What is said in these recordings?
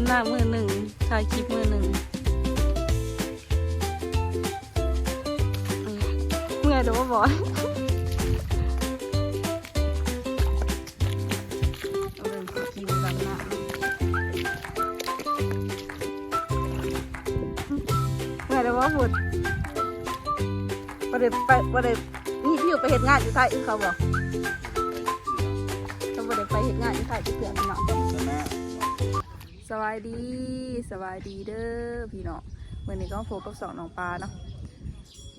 ำหน้ามือหนึ่งถ่ายคลิปมือหนึ่งเมื่อยเดี๋ยวว่าบอยเมื่องสกิลดำหน้าเมื่อยเดี๋ยวว่าบุดประเดี๋ยวไปประเดี๋ยวนี่พี่อยู่ไปเห็นงานอยู่ไทยอีกเขาบอกเขาประเดี๋ยวไปเห็นงานอยู่ไทยอีกเพื่อนพี่น้อง สวัสดีสวัสดีเด้อพี่น้องวันนี้ก็โฟกับสองน้องปลาเนาะ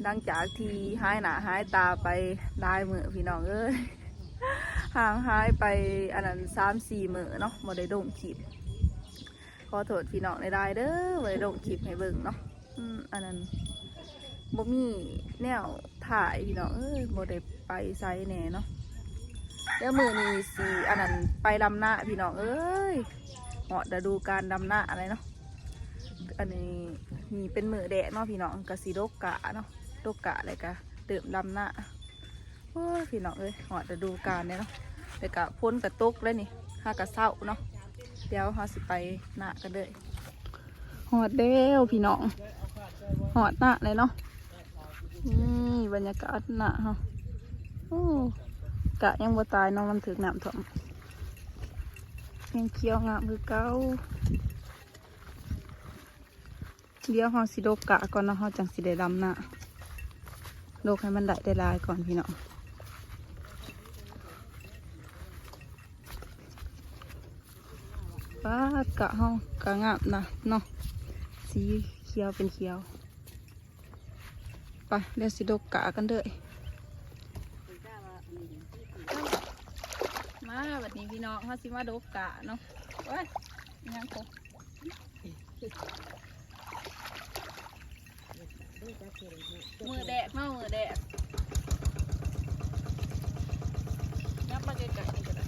ดังจากที่หายหนาหายตาไปได้มือพี่น้องเอ้ยห่างหายไปอันนั้นสามสี่มือเนาะมาได้ดงคลิปขอโทษพี่น้องในได้เด้อมาได้ดงคลิปให้เบิ่งเนาะอันนั้นบ่มีแนวถ่ายพี่น้องเอ้ยบ่ได้ไปไซแน่เนาะแล้วมือนี้สีอันนั้นไปลำหน้าพี่น้องเอ้ย เหมาะจะดูการดำหน้าอะไรเนาะอันนี้มีเป็นมือแดดเนาะพี่น้องกะสีโดกกะเนาะโดกกะอะไรกะเติมดำหน้าโอ้พี่น้องเอ้ยเหมาะจะดูการเนี่ยเนาะแต่กะพ้นกระตุกแล้วนี่ห้ากะเศร้าเนาะเดี๋ยวเราสิไปหน้ากันเลยหอดเด้วพี่น้องหอดหน้าเลยเนาะนี่บรรยากาศหน้าเนาะโอ้กะยังบ่ตายนาะมันถึกน้ำท่วม ยังเคียวงามคือเก้าเดี๋ยวเราสิโดกกะก่อนเนาะเราจังสิได้ดำน้าโดกให้มันได้ได้ลายก่อนพี่เน้องป้ากะเฮากะงามนะเนาะสีเขียวเป็นเขียว ไปเดี๋ยวสิโดกกะกันเด้อ มาแบบนี้พี่น้องเขาสิมาโดกกะเนาะเอ้ยยังโกมือแดดเมามือแดดยับมาไกลๆนี่ก็ได้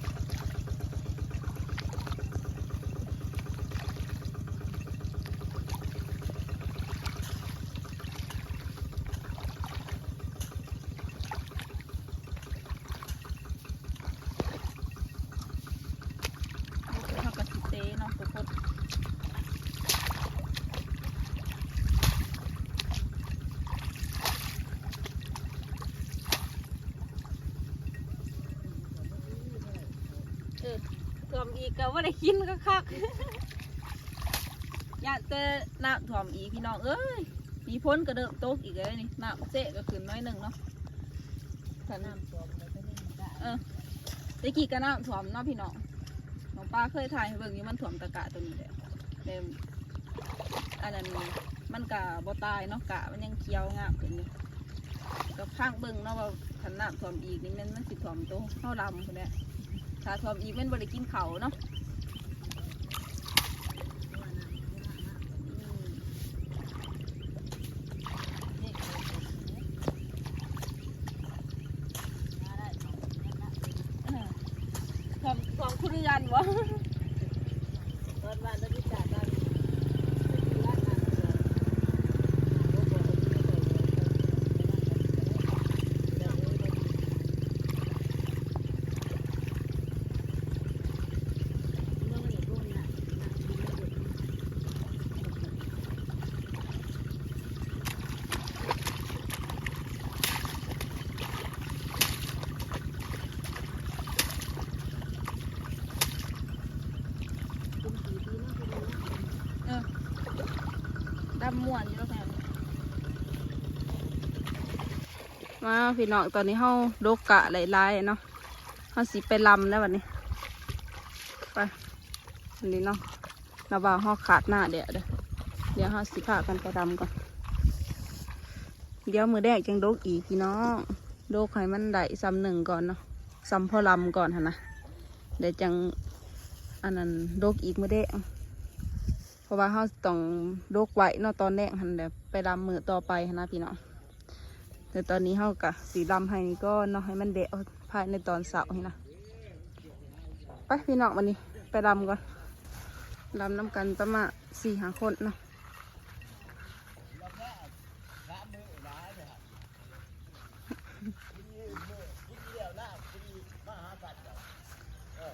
เขากระสิเตเนาะทุกคน เออถ่วมอี กก็ว่าได้กินก็คักอยากเจอน้ำถ่วมอีกพี่น้องเอ้ยมีพ้นกระเดิมโต๊กอีกเลยนี่น้ำเจ๊ก็ขึ้นน้อยหนึ่งเนาะถ้าน้ำถ่วมเออตะกี้ก็น้ำถ่วมเนาะพี่น้องน้องป้าเคยถ่ายให้เบิ่งอยู่มันถ่วมตะกะตัวนี้แหละเต็มอันนั้นมันกะบ่ตายเนาะกะมันยังเคี้ยวงามขึ้นอยู่ก็พังเบิ่งเนาะว่าขันน้ำถ่วมอีกนี่มันมันสิถ่วมโตเท่าลำคนเนี้ยถ้าทอมอีกแม่นบริกินเขาวเนาะทอม ทอมคุริยันวะ ม่วนอยู่แล้วแม่มาพี่น้องตอนนี้เฮาโดกกะหลายๆเนาะเฮาสิไปลำแล้ววันนี้ ไปวันนี้เนาะระบาวเฮาขาดหน้าเดี๋ยวเด้อเดี๋ยวเฮาสิพากันไปดำก่อน เดี๋ยวมือแดกจังโดกอีกพี่น้องโดกให้มันได้ซ้ำหนึ่งก่อนเนาะซ้ำพอลำก่อนฮะนะเดี๋ยวจังอันนั้นโดกอีกมือแดก ราะว่าเขาต้องโดกไว้เนาะตอนแรกหันเดี๋ยวไปลำมือต่อไปนะพี่น้องแต่ตอนนี้เขากะสีลำให้นี่ก็เนาะให้มันเดะภายในตอนเสาร์นี่นะไปพี่น้องวันนี้ไปลำก่อนลำน้ำกันประมาณสี่หาคนเนาะ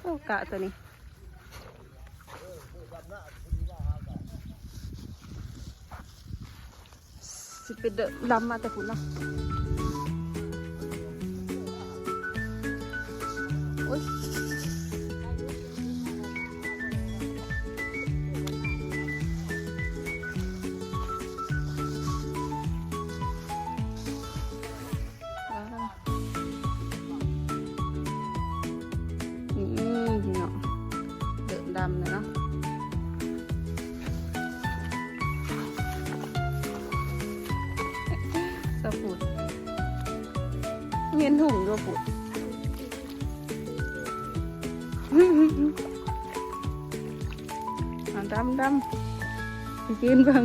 โอ้กะตัวนี้ สิไปเดินลำมาแต่ฝุ่นเนาะโอ๊ย ดำดำไปกินเบัง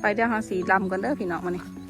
ไปเดี๋ยวหาสีดำกันเด้อพี่น้องมานี่เ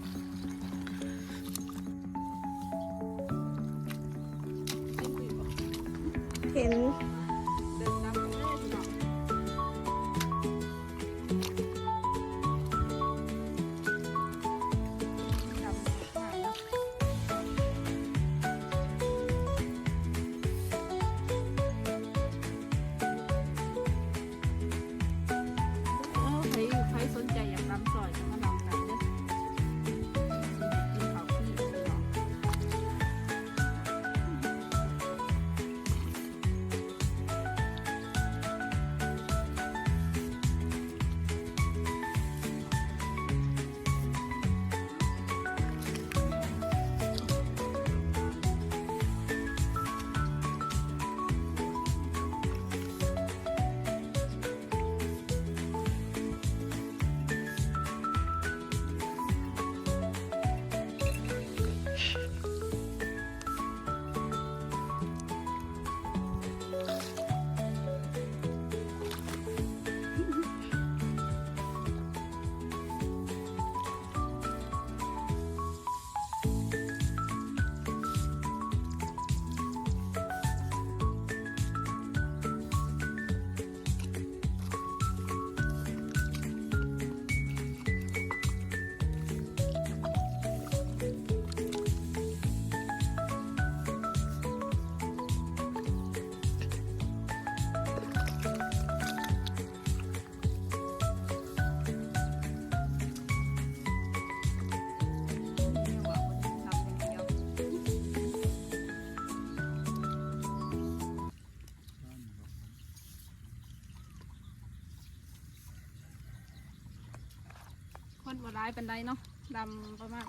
ายเป็นไดเนาะดำประมาณ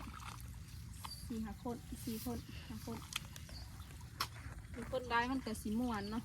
สี่หาคนสี่คนหาคนเป็นคนร้ายมันแต่สีม่วนเนาะ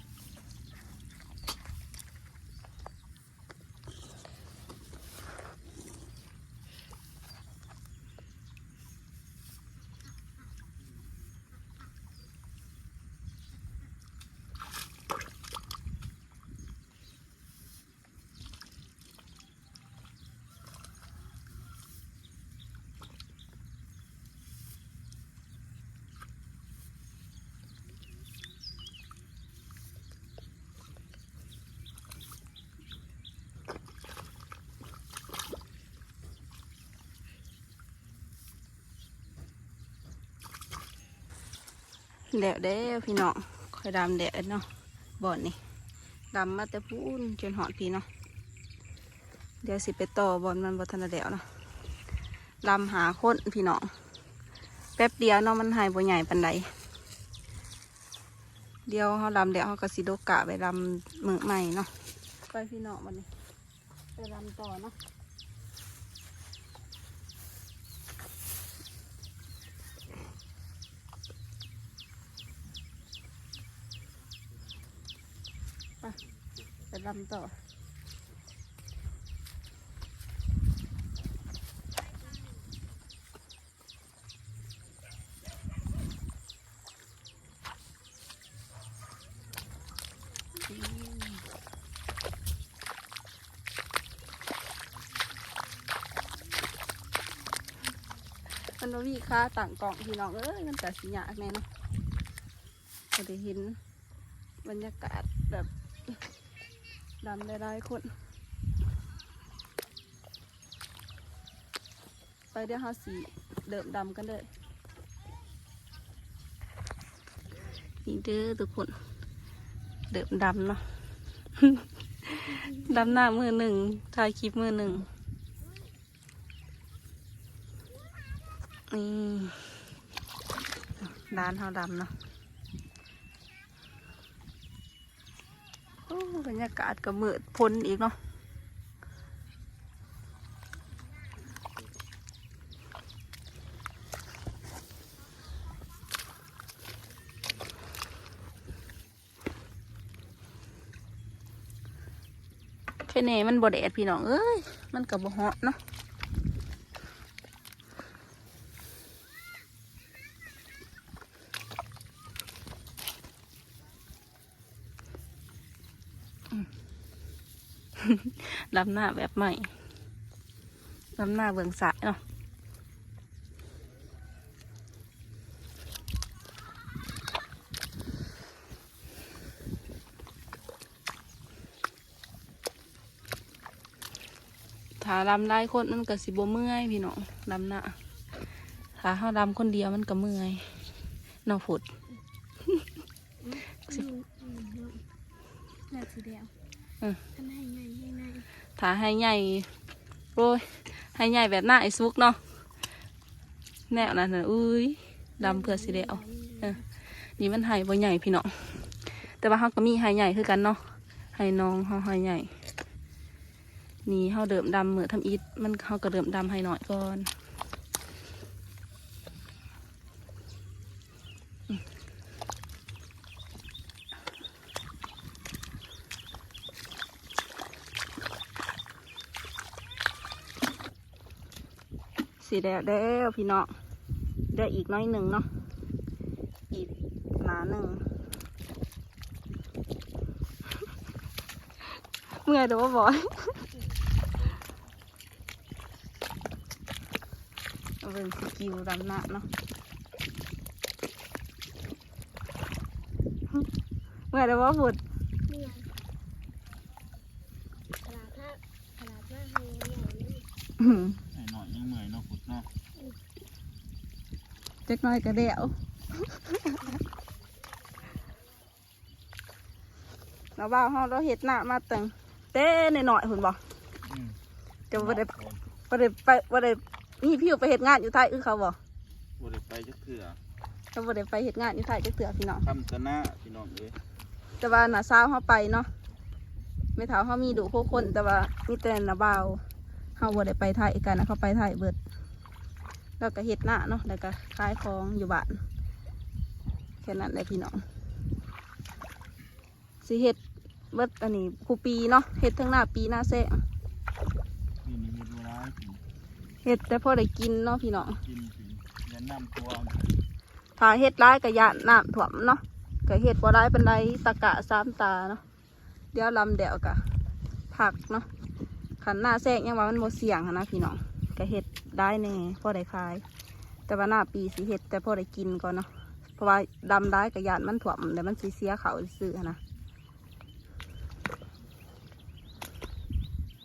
แดดเด้อพี่น้องคอยดำแดดเนาะบ่อนนี่ดำมาแต่พูนจนหอดพี่เนาะเดี๋ยวสิไปต่อบอลมันบ่ทันได้แล้วเนาะดำหาคนพี่น้องแป๊บเดียวเนาะมันหายบ่ใหญ่ปันใดเดี๋ยวเขาดำแล้วเขาก็สิโดกะไปดำมือใหม่เนาะไปพี่น้องมันนี่ไปดำต่อเนาะ ลำต่อมันว่ามีค่าต่างกล่องพี่น้องเอ้ยมันแต่สิยากแน่เนาะก็ได้เห็นบรรยากาศ ดำได้หลายคน ไปเดี๋ยวเราสีเดิมดำกันเลยนี่เด้อทุกคน เดิมดำเนาะ ดำหน้ามือหนึ่งถ่ายคลิปมือหนึ่งนี่ด้านเท่าดำเนาะโอ้บรร ยากาศก็มืดพ้นอีกเนาะแค่นี้มันบดแดดพี่น้องเอ้ย มันกับบ่เหาะเนาะอืม ดำหน้าแบบใหม่ดำหน้าเบื้องสายเนาะถ้าดำได้คนมันก็สิบ่เมื่อยพี่น้องดำหน้าถ้าเฮาดำคนเดียวมันก็เมื่อยเนาะฝุดแบบสีแดงอืมทำให้ไงให้ไง ถ้าให้ใหญ่โอ้ยให้ใหญ่แบบหน้าไอ้ซุกเนาะแนวนั้นนะอุ้ยดำเพื่อสีเดียวนี่มันให้บ่ใหญ่พี่น้องแต่ว่าเขาก็มีให้ใหญ่คือกันเนาะให้น้องเขาให้ใหญ่นี่เขาเดิมดำเหมือทำอิดมันเขาก็เดิมดำให้หน่อยก่อน สีแดงแล้วพี่น้องได้อีกน้อยหนึ่งเนาะอีกหนาหนึ่งเมื่อยเดี๋ยวว่าบอยเอาเป็นสกิลดำหน้าเนาะเมื่อยเดี๋ยวว่าฝุด เนี่ยขนาดถ้าขนาดถ้าให้ใหญ่นี่ อื้อหือ ไอ้หน่อยยังเมื่อยเนาะขุดเนาะ เจ๊กน้อยกระเดี่ยวเราบ้าวเฮาเราเห็ดหน้ามาตึงเต้หน่อยๆหุ่นบอกอืมจะบ่ได้บ่ได้ไปบ่ได้นี่พี่อยู่ไปเห็ดงานอยู่ไทยอือเขาบอกบ่ได้ไปจักเถื่อเราบ่ได้ไปเห็ดงานอยู่ไทยจักเถื่อพี่น้องคำตะหน้าพี่น้องเอ้ยแต่ว่าหน้าสาวเขาไปเนาะไม่ถามเขามีดูพวกคนแต่ว่ามีแต่หน้าบ่าวเขาบ่ได้ไปไทยกันนะเขาไปไทยเบิด แล้วก็เฮ็ดหน้าเนาะแล้วก็ขายของอยู่บ้านแค่นั้นเลยพี่น้องสิเฮ็ดเบิดอันนี้คูปีเนาะเฮ็ดทั้งหน้าปีหน้าแซงมีนี่เฮ็ดเวลากินเฮ็ดแต่พอได้กินเนาะพี่น้องกินกินยันน้ำตัวถ้าเฮ็ดร้ายก็ยานน้ำท่วมเนาะก็เฮ็ดบ่ได้เป็นไรตะกะสามตาเนาะเดี๋ยวลำเดียวกะผักเนาะขันหน้าแซงยังว่ามันโมเสี่ยงหั้นนะพี่น้องก็เฮ็ด ได้แน่พอได้ขาย แต่ว่าหน้าปีสิเฮ็ดแต่พอได้กินก่อนเนาะเพราะว่าดำได้กับยานมันถ่วมแต่มันสีเสียเขาซื้อนะ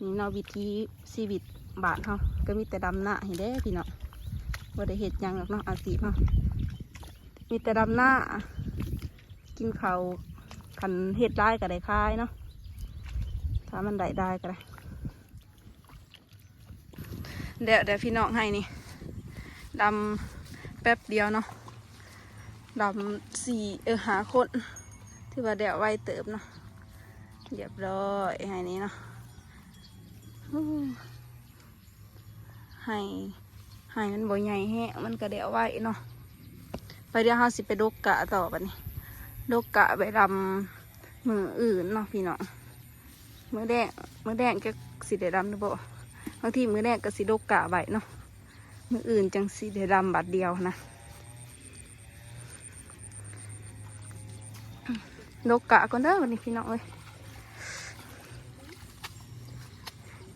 นี่เนาะวิธีชีวิตบาทเฮาก็มีแต่ดำหน้าเห็นเด้พี่เน้องบ่ได้เฮ็ดยังหรอกเนาะอาชีเฮามีแต่ดำหน้า กินเขาขันเห็ดได้ก็ได้คายเนาะถ้ามันได้ได้ก็ได้ เดี๋ยวเดี๋ยวพี่น้องให้นี่ดำแป๊บเดียวเนาะดำสี่เออหาคนที่ว่าเดี๋ยวไวเติบเนาะเรียบร้อยให้นี้เนาะอู้ให้ให้มันบ่ใหญ่แฮะมันก็เดี๋ยวไวเนาะไปเดี๋ยวเราสิไปดกกะต่อไปนี่ดกกะไปรำมืออื่นเนาะพี่น้องมือแดงมือแดงก็สิได้รำหรือเปล่า บางทีมือแดงก็สิดกกะไว้เนาะมืออื่นจังสิได้รำบัดเดียวนะดกกะก่อนเด้อวันนี้พี่น้องเอ้ย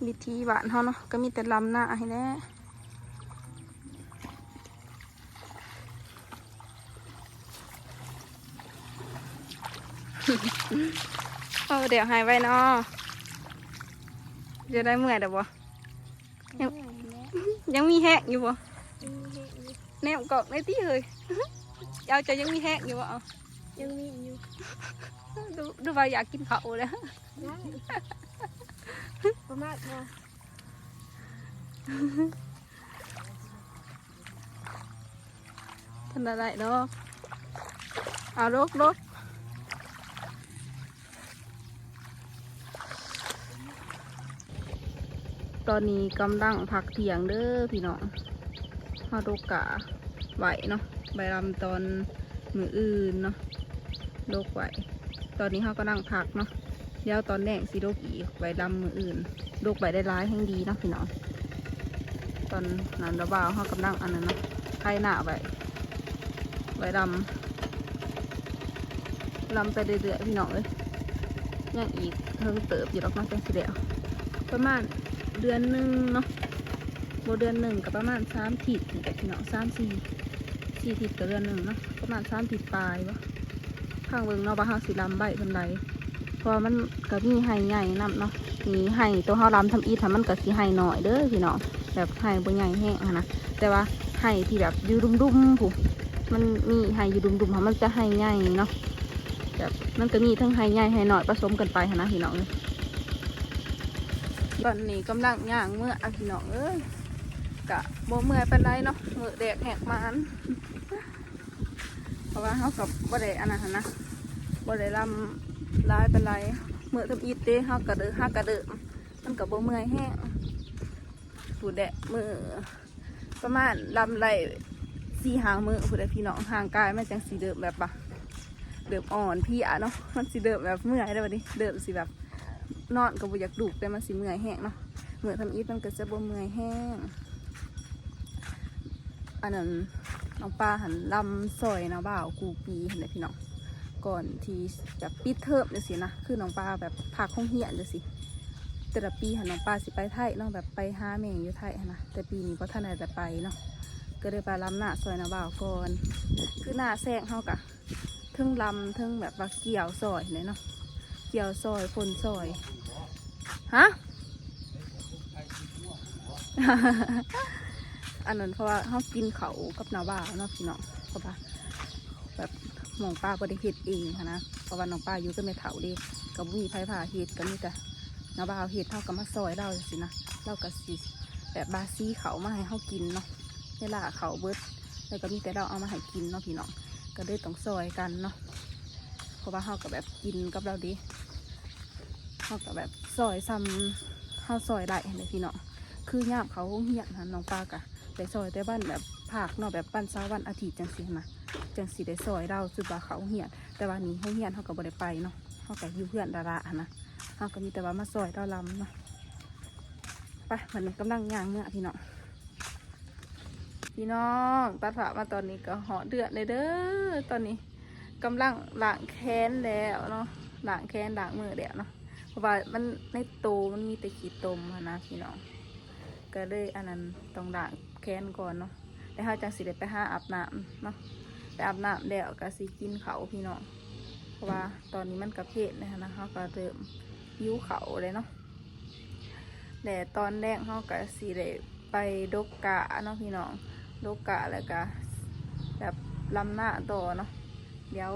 วิธีบ้านเขาเนาะก็มีแต่ลำหน้าให้แน่เอาเดี๋ยวหายไว้เนาะจะได้เมื่อยเดี๋ยวบ่ ยังไงแล้วยังมีแหกอยู่บ่ยังไงแนมกอกในที่เลยเอาจะยังมีแหกอยู่บ่เอายังมีอยู่ดูดูว่าอยากกินเขาเลยได้ประมาณบ่ทันอะไรเนาะเอารกรก ตอนนี้กำลังพักเทียงเด้อพี่น้องฮาโดกะไหวเนาะใบรำตอนมืออื่นเนาะโลกไหวตอนนี้เขาก็นั่งพักเนาะเดี๋ยวตอนแรกสิโลกอีกใบรำมืออื่นโลกไหวได้ร้ายแห่งดีเนาะพี่น้องตอนนั้นระบาวเขากำลังอันนั้นเนาะไข่หน้าไว้ไว้ลำลำไปเรื่อยๆพี่น้องเลยยังอีกเพิ่งเติบอยู่หรอกเนาะจังสิเดียวประมาณ เดือนหนึ่งเนาะโบเดือนหนึ่งกับประมาณสามถิดเหละพี่น้องสามสี่สี่ถิดกับเดือนหนึ่งเนาะประมาณสามถิดปลายวะข้างเบิงเนาะว่าเฮาสิลำใบเป็นไรเพราะมันก็มีไห่ใหญ่นํเนาะมีไห่ตัวเฮาลำทำอีทำมันก็สิไห่หน่อยเด้อพี่น้องแบบไห่บ่ใหญ่แห้งนะแต่ว่าไห่ที่แบบอยู่ดุมๆผู้มันมีไฮอยู่ดุมๆค่ะมันจะไฮใหญ่เนาะแบบมันก็มีทั้งไฮใหญ่ไฮหน่อยผสมกันไปนะพี่น้องเอ้ย ตอนนี้กำลังย่างเมื่ออะพี่น้องเอ้ยกะโบเมื่อยเป็นไรเนาะมือแดกแหกมันเพราะว่าเขากับบ่ได้อันนั้นนะบ่ได้ลำลายเป็นไรมือทำอีเต้เขากระเดือห้ากระเดือมันกับโบเมื่อยแห้งปูแดะมือประมาณลำไรสีหางมือผู้ใดพี่น้องห่างกายมันจังสีเดิมแบบปะเดิมอ่อนพี่อะเนาะมันสีเดิมแบบเมื่อยได้ปะดิเดิมสีแบบ นอนก็บ่อยากดุกแต่มันสีเมื่อยแห้งเนาะเมื่อทำอีทมันก็จะบ่เมื่อยแห้งอันนั้นน้องปลาหันลำซอยนะบ่าวกูปีเห็นไหมพี่น้องก่อนที่จะปิดเทอมเลยสินะคือน้องปลาแบบพักห้องเหียนเลยสิแต่ละปีหันน้องปลาสิไปไทยเนาะแบบไปหาแม่อยู่ไทยนะแต่ปีนี้เพราะท่านอาจจะไปเนาะก็เลยไปลำหน้าซอยนาบ่าวก่อนคือหน้าแซงเขากะเทึ่งลำทึ่งแบบว่าเกี่ยวซอยเลยเนาะ เกี่ยวซอยคนซอยฮะอันนั้นเพราะว่าเขากินเขากับนาบ่าเนาะพี่น้องเพราะว่าแบบหมองป้าบริเฮ็ดเองนะเพราะว่าน้องป้าอยู่ก็ไม่เถาดีกับมีไผ่ผ่าเฮ็ดก็มีแต่นาบ่าเฮ็ดเท่ากับมาซอยเราสินะเราก็สิแบบบาซีเขามาให้เขากินเนาะเวลาเขาเบิดแล้วก็มีแต่เราเอามาให้กินเนาะพี่น้องก็เลยต้องซอยกันเนาะ เพราะว่าเขากับแบบกินกับเราดีเขากับแบบซอยซ้ำเขาซอยได้เห็นไหมพี่เน้องคือยามเขาเหียนนะน้องปากะแต่ซอยแต่บ้านแบบภาคเนาะแบบบ้านเช้าวันอาทิตย์จังสินะจังสิได้ซอยเราสุดว่าเขาเหียนแต่ว่านี้เขาเหียนเขาก็บ่ได้ไปเนาะเขาก็อยู่เพื่อนดารานะเขาก็มีแต่ว่ามาซอยเราลำเนาะไปเหมันกำลังย่างเนื้อพี่เน้องพี่น้องตัดผ่ามาตอนนี้ก็หอเดือดเลยเด้อตอนนี้ กำลังล้างแค้นแล้วเนาะล้างแค้นล้างมือแล้วเนาะเพราะว่ามันในโตมันมีแต่ขี้ตมนะพี่น้องก็เลยอันนั้นต้องล้างแค้นก่อนเนาะแล้วเขาจังสิได้ไปห้าอาบน้ำเนาะไปอาบน้ำแล้วก็สิกินเขาพี่น้องเพราะว่าตอนนี้มันกระเพาะนะคะนะเขาก็เริ่มหิวเขาเลยเนาะแต่ตอนแรกเขาก็สิได้ไปดกกะเนาะพี่น้องโลกะแล้วก็แบบลำหน้าต่อเนาะ เดี๋ยว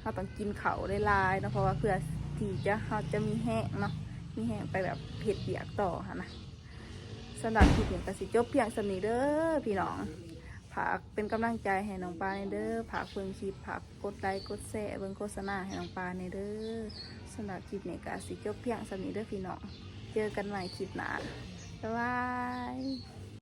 เราต้องกินเขาได้ลายๆนะเพราะว่าเพื่อที่จะเราจะมีแห้งเนาะมีแห้งไปแบบเผ็ดเปียกต่อค่ะนะสำหรับคลิปนี้ก็สิจบเพียงสำนี้เด้อพี่น้องผากเป็นกำลังใจให้น้องปาในเด้อผากเบิ่งคลิปผากกดไลค์กดแชร์เบิ่งโฆษณาให้น้องปาในเด้อสำหรับคลิปนี้ก็สิจบเพียงสำนี้เด้อพี่น้องเจอกันใหม่คลิปหน้าบ๊ายบาย